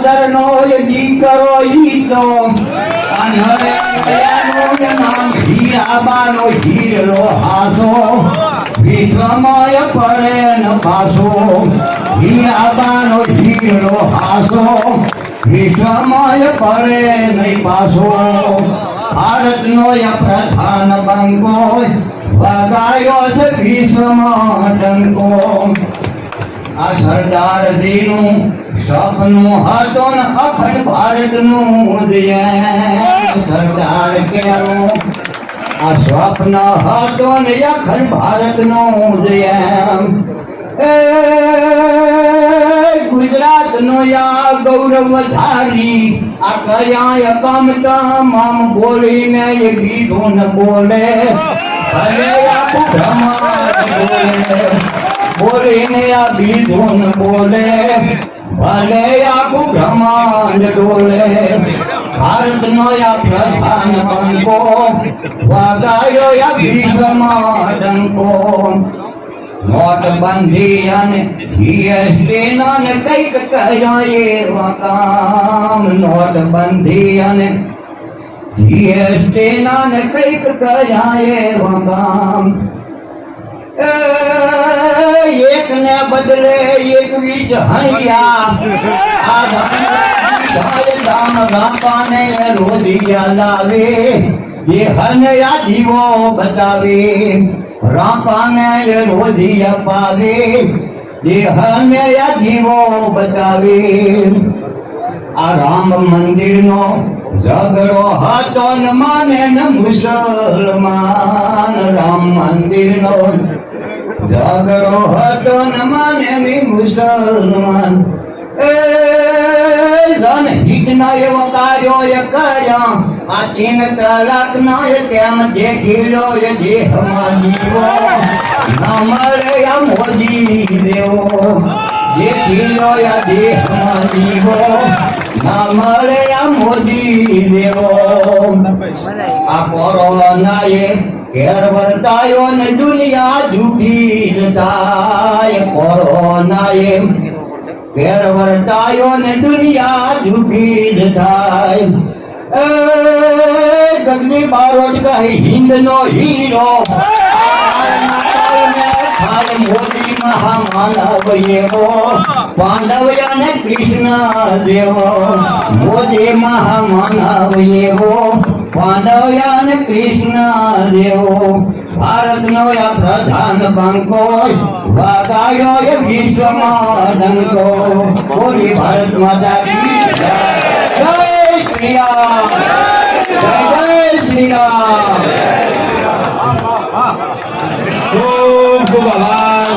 દામોદરનો એ દીકરો ઈ તો અનહરે દયાનું એ નામ હીરાબાનો હીરો હાસો વિશ્વમય પરે ન પાસો હીરાબાનો હીરો હાસો વિશ્વમય પરે નહીં પાસો ભારતનો એ પ્રધાન બંકો વગાયો છે વિશ્વમાં ડંકો આ સરદારજીનું સપનું હતું ને અખંડ ભારતનું સરદાર કેરું આ સ્વપ્ન હતું ને અખંડ ભારતનું ઉદયન ગુજરાત નો યા ગૌરવ ધારી આ કયા કમ તમામ બોલીને એ કીધું ને બોલે. ભલે આખું બ્રહ્માંડ બોલે, બોલીને આ બીજું બોલે. ભલે આખું બ્રહ્માંડ ડોલે ભારતનો આ પ્રધાન બંકો વાગાયો આ વિશ્વમાં ડંકો નોટબંધી અને જીએસટી નો ને કઈક કર્યો એવા કામ નોટબંધી અને જીએસટી નો ને કઈક કર્યા એવા કામ એક ને બદલે એકવીસ હૈયા આ રામ દામ રાપાને રોધિયા લાવે જે હરને આ જીવો બતાવે રાપાને રોધિયા પાવે જે હરને આ જીવો બતાવે આ રામ મંદિરનો ઝઘડો હતો ન માને ન મુસલમાન રામ મંદિરનો ઝઘડો હતો ન માને ની મુસલમાન એ ધન હિતના એ વકાર્યો એ કર્યા. આ તીન તલાકના એ તેમ જે ખીલો એ દેહમાં જીવો. નમરે આ મોદી દેવો. જે ખીલો એ દેહમાં જીવો. નમરે આ મોદી દેવો. આ કોરોના એ ઘેર વર્તાયો ને દુનિયા જુગી થાય કોરોના એમ ઘેર વર્તાયો ને દુનિયા જુગી એ ગગની બારોટ કહી હિન્દ નો હીરો મોદી મહામાનવ એવો પાંડવ અને કૃષ્ણ દેવો મોદી મહામાનવ એવો પાંડવ અને કૃષ્ણ દેવો ભારતનો યા પ્રધાન બંકો વાગાયો એ વિશ્વમાં ડંકો બોલી ભારત માતા કી જય. શ્રી રામ જય શ્રી રામ ખૂબ ખૂબ આભાર